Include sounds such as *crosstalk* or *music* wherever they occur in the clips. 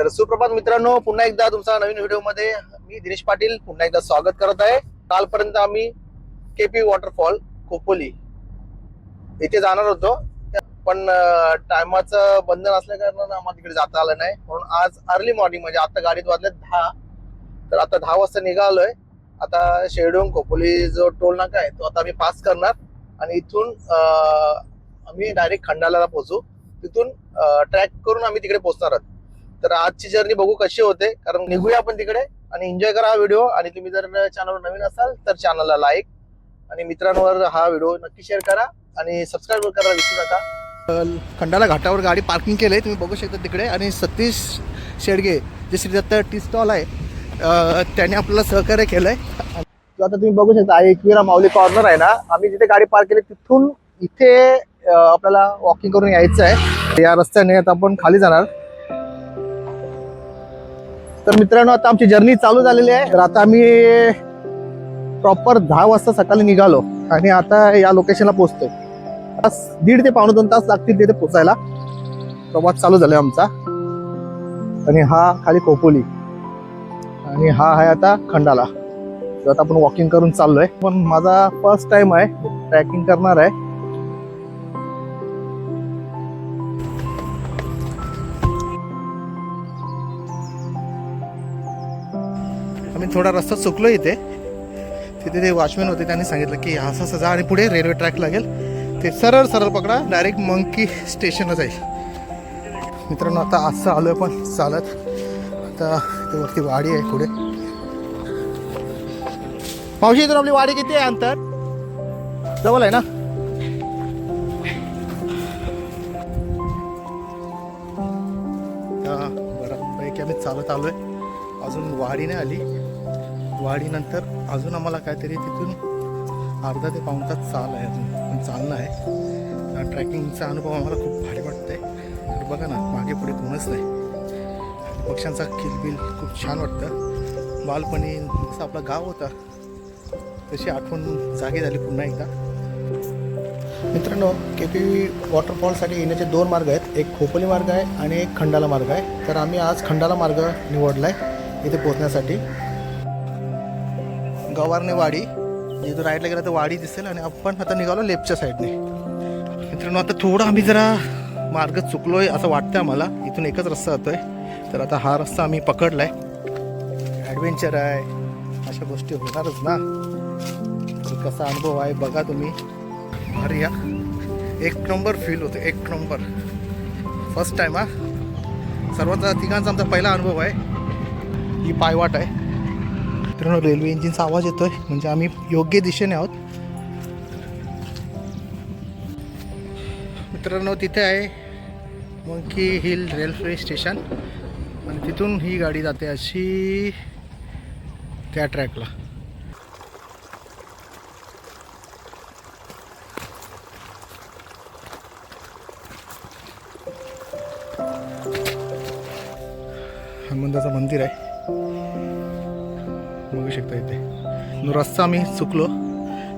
तर सुप्रभात मित्रांनो पुन्हा एकदा तुमचा नवीन व्हिडिओमध्ये मी दिनेश पाटील पुन्हा एकदा स्वागत करत आहे. कालपर्यंत आम्ही केपी वॉटरफॉल खोपोली इथे जाणार होतो. पण टायमाचं बंधन असल्या कारणानं आम्हाला तिकडे जाता आलं नाही. म्हणून आज अर्ली मॉर्निंग म्हणजे आता गाडीत वाजले दहा. तर आता दहा वाजता निघालोय. आता शेडून खोपोली जो टोल नाका आहे तो आता आम्ही पास करणार. आणि इथून आम्ही डायरेक्ट खंडाला पोहोचू. तिथून ट्रॅक करून आम्ही तिकडे पोहोचणार आहोत. तर आजची जर्नी बघू कशी होते. कारण निघूया आपण तिकडे आणि एन्जॉय करा हा व्हिडिओ आणि तुम्ही जर चॅनलवर नवीन असाल तर चॅनलला लाईक आणि मित्रांवर हा व्हिडिओ नक्की शेअर करा आणि सबस्क्राईब करायला विसरू नका. खंडाला घाटावर गाडी पार्किंग केली आहे तुम्ही बघू शकता तिकडे. आणि सतीश शेडगे जे श्री दत्त टी स्टॉल आहे त्याने आपल्याला सहकार्य केलंय. तो आता तुम्ही बघू शकता एकविरा माऊली कॉर्नर आहे ना आम्ही जिथे गाडी पार्क केली तिथून इथे आपल्याला वॉकिंग करून यायचं आहे या रस्त्याने आता आपण खाली जाणार. तर मित्रांनो आता आमची जर्नी चालू झालेली आहे. तर आता आम्ही प्रॉपर दहा वाजता सकाळी निघालो आणि आता या लोकेशनला पोहोचतोय. तास दीड ते पावणे दोन तास लागतील तिथे पोचायला प्रवास चालू झाला आमचा. आणि हा खाली खोपोली. आणि हा आहे आता खंडाला. तर आता आपण वॉकिंग करून चाललोय. पण माझा फर्स्ट टाइम आहे ट्रॅकिंग करणार आहे. आम्ही थोडा रस्ता चुकलो इथे. तिथे ते वॉचमॅन होते त्यांनी सांगितलं की असं असं जा आणि पुढे रेल्वे ट्रॅक लागेल. ते सरळ सरळ पकडा डायरेक्ट मंकी स्टेशनला जाईल. मित्रांनो आता असं आलोय पण चालत. आता ते वरती वाडी आहे पुढे. मावशी तर आपली वाडी किती आहे अंतर? जवळ आहे ना? बरं. बऱ्यापैकी आम्ही चालत आलोय. अजून वाडी नाही आली. वाढीनंतर अजून आम्हाला काहीतरी तिथून अर्धा ते पाऊण तास चाल आहे अजून. पण चालणं आहे. ट्रॅकिंगचा अनुभव आम्हाला खूप भारी वाटतंय. तर बघा ना मागे पुढे कोणच नाही. पक्ष्यांचा किलबिल खूप छान वाटतं. बालपणी जसं आपला गाव होता तशी आठवण जागी झाली पुन्हा एकदा. मित्रांनो के पी वॉटरफॉलसाठी येण्याचे दोन मार्ग आहेत. एक खोपोली मार्ग आहे आणि एक खंडाला मार्ग आहे. तर आम्ही आज खंडाला मार्ग निवडला आहे इथे पोहोचण्यासाठी. गवारने वाडी जिथं राईटला गेला तर वाडी दिसेल आणि आपण आता निघालो लेफ्टच्या साईडने. मित्रांनो आता थोडं आम्ही जरा मार्ग चुकलोय असं वाटतं आम्हाला. इथून एकच रस्ता जातोय. तर आता हा रस्ता आम्ही पकडलाय. ॲडव्हेंचर आहे. अशा गोष्टी होणारच ना. कसा अनुभव आहे बघा तुम्ही. भारी या एक नंबर फील होतो एक नंबर फर्स्ट टाईम हा. सर्वात तिघांचा आमचा पहिला अनुभव आहे. ही पायवाट आहे. मित्रांनो रेल्वे इंजिनचा आवाज येतो आहे म्हणजे आम्ही योग्य दिशेने आहोत. मित्रांनो तिथे आहे मंकी हिल रेल्वे स्टेशन आणि तिथून ही गाडी जाते अशी त्या ट्रॅकला हनुमंताचं मंदिर आहे. बघू शकता इथे. रस्ता आम्ही चुकलो.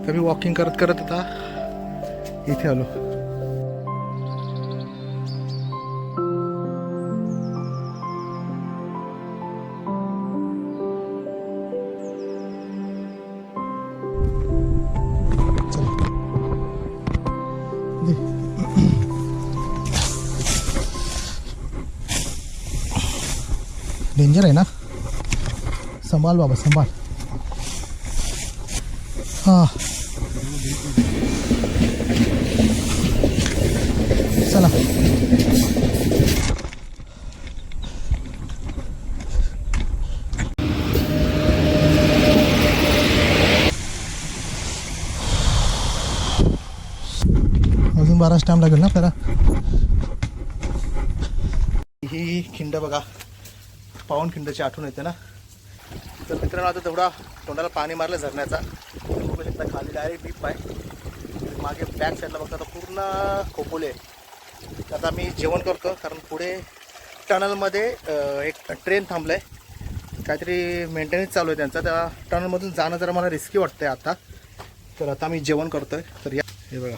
तर मी वॉकिंग करत करत आता इथे आलो. डेंजर *coughs* आहे ना? संभाल बाबा संभाल. हां. चला. अजून बाराच टाइम लागेल ना आपल्याला? ही खिंड बघा. पाऊन खिंडची आठवण येते ना. तर मित्रांनो आता तेवढा तोंडाला पाणी मारलं झरण्याचा. आता खाली डायरेक्ट डीप आहे मागे बॅक साईडला बघता पूर्ण खोपोले. आहे. तर आता मी जेवण करतो कारण पुढे टनलमध्ये एक ट्रेन थांबलं आहे काहीतरी मेंटेनन्स चालू आहे त्यांचा. त्या टनलमधून जाणं जरा मला रिस्की वाटतं आहे आता. तर आता मी जेवण करतो आहे तर या. हे बघा.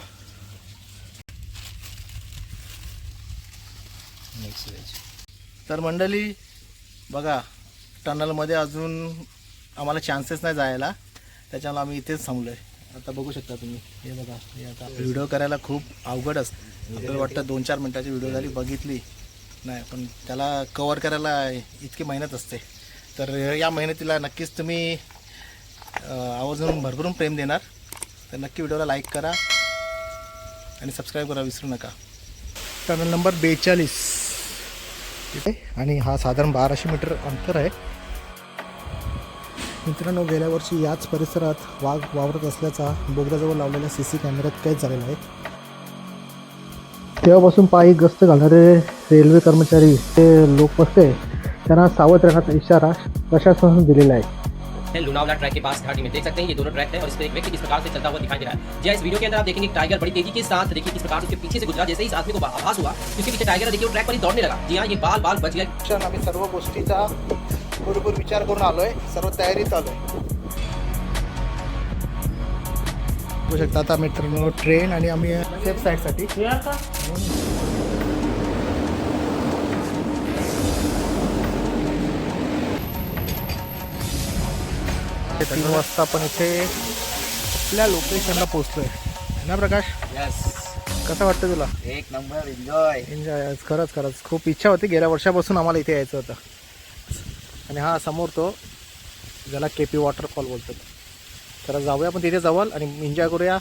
तर मंडळी बघा टनलमध्ये अजून आम्हाला चान्सेस नाही जायला. त्याच्यामुळे आम्ही इथेच थांबलो आहे आता बघू शकता तुम्ही. हे बघा हे आता व्हिडिओ करायला खूप अवघड असतं आपल्याला वाटतं दोन चार मिनटाची व्हिडिओ झाली बघितली नाही पण त्याला कवर करायला इतकी मेहनत असते. तर या मेहनतीला नक्कीच तुम्ही आवाजून आवर्जून भरभरून प्रेम देणार. तर नक्की व्हिडिओला लाईक करा आणि सबस्क्राईब करा विसरू नका. टनल नंबर बेचाळीस. आणि हा साधारण बाराशे मीटर अंतर आहे. मित्रांनो गेल्या वर्षी याच परिसरात वाघ वावरत असल्याचा बोगद्याजवळ लावलेल्या सी सी कॅमेऱ्यात कैद झालेला आहे. तेव्हापासून पायी गस्त घालणारे रेल्वे कर्मचारी ते लोक बसते त्यांना सावध राहण्याचा इशारा प्रशासनाने दिलेला आहे. है लोनावला ट्रैक के पास घाटी में देख सकते हैं ये दोनों ट्रैक है और इस पर एक व्यक्ति किस प्रकार से चलता हुआ दिखाई दे रहा है। जी हाँ, इस वीडियो के अंदर आप देखेंगे एक टाइगर बड़ी तेजी के साथ देखिए किस प्रकार उसके पीछे से गुजरा जैसे ही इस आदमी को आभास हुआ उसके पीछे टाइगर है देखिए वो ट्रैक पर ही दौड़ने लगा। जी हाँ ये बाल बाल बच आम्ही सर्व गोष्टीचा बरोबर विचार करून आलोय. सर्व तयारीत आलोय. बघू शकता आता मित्रांनो ट्रेन आणि आम्ही सेफ साईडसाठी तीन वाजता आपण इथे आपल्या लोकेशनला पोहोचलोय. ना प्रकाश? यस कसं वाटतं तुला? एक नंबर एंजॉय एन्जॉय खरंच खरंच. खूप इच्छा होती. गेल्या वर्षापासून आम्हाला इथे यायचं होतं. आणि हा समोर तो ज्याला के पी वॉटरफॉल बोलतात. तर जाऊया आपण तिथे जवळ आणि एन्जॉय करूया.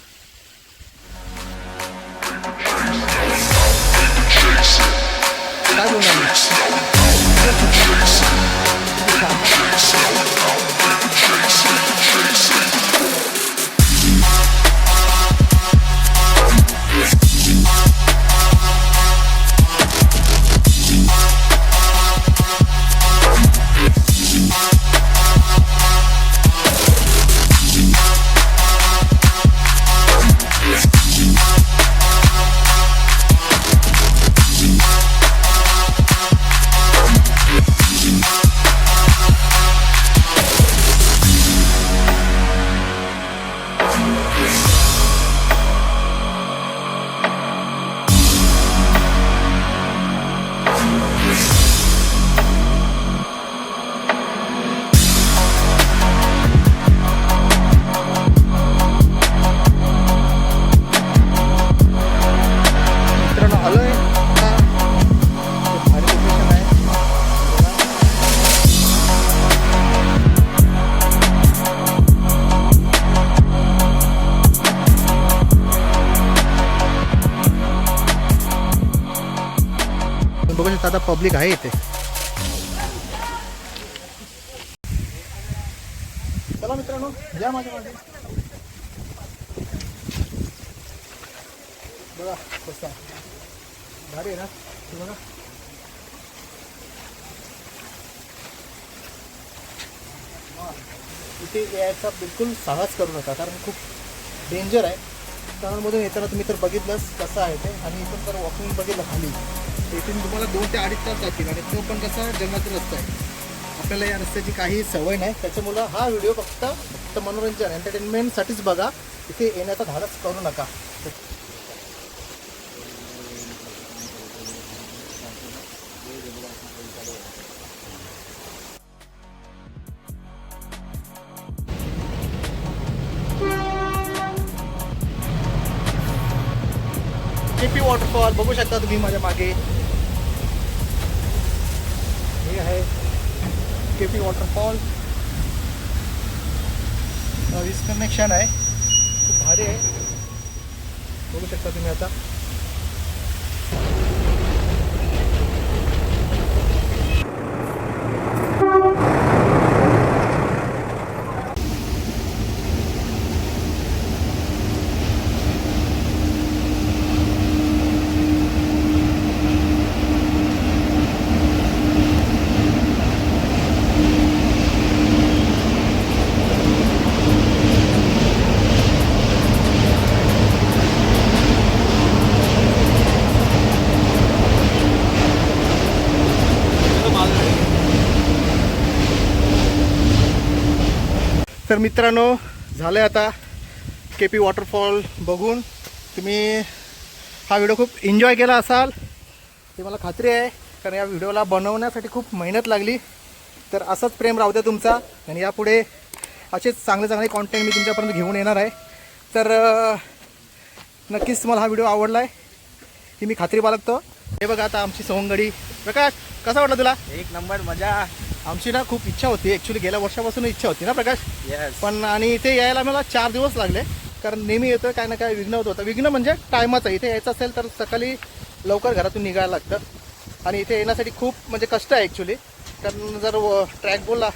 काय पर्यंत आता पब्लिक आहे इथे. चला मित्रांनो या माझ्या मागे. बघा कसं भारी आहे ना? बघा. इथे यायचा बिलकुल साहस करू नका कारण खूप डेंजर आहे. टनलमधून येताना तुम्ही तर बघितलंच कसं आहे ते. आणि इथून तर वॉकिंग बघितलं खाली. इथून तुम्हाला दोन ते अडीच तास जातील आणि तो पण कसा जंगलाचा रस्ता आहे. आपल्याला या रस्त्याची काही सवय नाही. त्याच्यामुळं हा व्हिडिओ फक्त फक्त मनोरंजन एंटरटेनमेंटसाठीच बघा. इथे येण्याचा धाडस करू नका. केपी वॉटरफॉल बघू शकता तुम्ही माझ्या मागे। हे केपी वॉटरफॉल वीज कनेक्शन आहे खूप भारी है। बघू शकता तुम्हें आता। तर मित्रांनो झालं आहे आता के पी वॉटरफॉल बघून. तुम्ही हा व्हिडिओ खूप एन्जॉय केला असाल. ते मला खात्री आहे कारण या व्हिडिओला बनवण्यासाठी खूप मेहनत लागली. तर असंच प्रेम राहू द्या तुमचा. आणि यापुढे असेच चांगले चांगले कॉन्टेंट मी तुमच्यापर्यंत घेऊन येणार आहे. तर नक्कीच तुम्हाला हा व्हिडिओ आवडला आहे ही मी खात्री बाळगतो. हे बघा आता आमची सवंगडी प्रकाश कसा वाटला तुला? एक नंबर मजा. आमची ना खूप इच्छा होती. ॲक्च्युली गेल्या वर्षापासून इच्छा होती ना प्रकाश? येस पण आणि इथे यायला मला चार दिवस लागले. कारण नेहमी येतं काय ना काय विघ्न होत होतं. विघ्न म्हणजे टायमाचं इथे यायचं असेल तर सकाळी लवकर घरातून निघायला लागतं. आणि इथे येण्यासाठी खूप म्हणजे कष्ट आहे ॲक्च्युली कारण जर ट्रॅक बोलला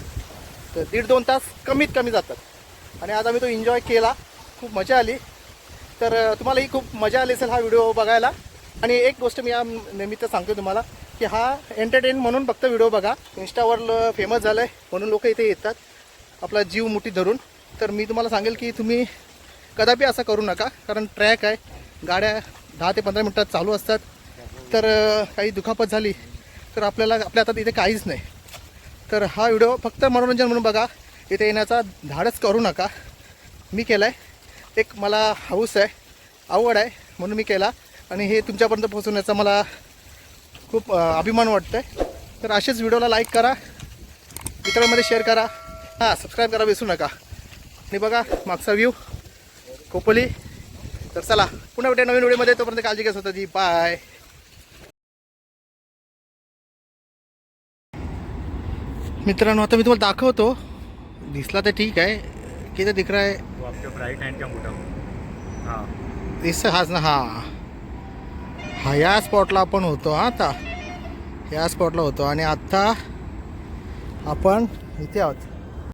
तर दीड दोन तास कमीत कमी जातात. आणि आज आम्ही तो एन्जॉय केला. खूप मजा आली. तर तुम्हालाही खूप मजा आली असेल हा व्हिडिओ बघायला. आणि एक गोष्ट मी या निमित्त सांगतो तुम्हाला की हा एंटरटेन म्हणून फक्त व्हिडिओ बघा. इन्स्टावर फेमस झालं आहे म्हणून लोक इथे येतात. आपला जीव मुठी धरून. तर मी तुम्हाला सांगेल की तुम्ही कदापि असं करू नका कारण ट्रॅक आहे. गाड्या दहा ते पंधरा मिनटात चालू असतात. तर काही दुखापत झाली तर आपल्याला आपल्या हातात इथे काहीच नाही. तर हा व्हिडिओ फक्त मनोरंजन म्हणून बघा. इथे येण्याचा धाडच करू नका. मी केला आहे एक मला हाऊस आहे. आवड आहे म्हणून मी केला. आणि हे तुमच्यापर्यंत पोहोचवण्याचा मला खूप अभिमान वाटतं आहे तर असेच व्हिडिओला लाईक करा मित्रांमध्ये शेअर करा. हां सबस्क्राईब करा विसरू नका. आणि बघा मागचा व्ह्यू खोपोली. तर चला पुन्हा भेटूया नवीन व्हिडिओमध्ये. तोपर्यंत काळजी घ्या स्वतःची. बाय मित्रांनो आता मी तुम्हाला दाखवतो. दिसला तर ठीक आहे. किती दिख रहा है हाँ. दिसतं हाच ना हा. हा या स्पॉटला आपण होतो आता. या स्पॉटला होतो. आणि आत्ता आपण इथे आहोत.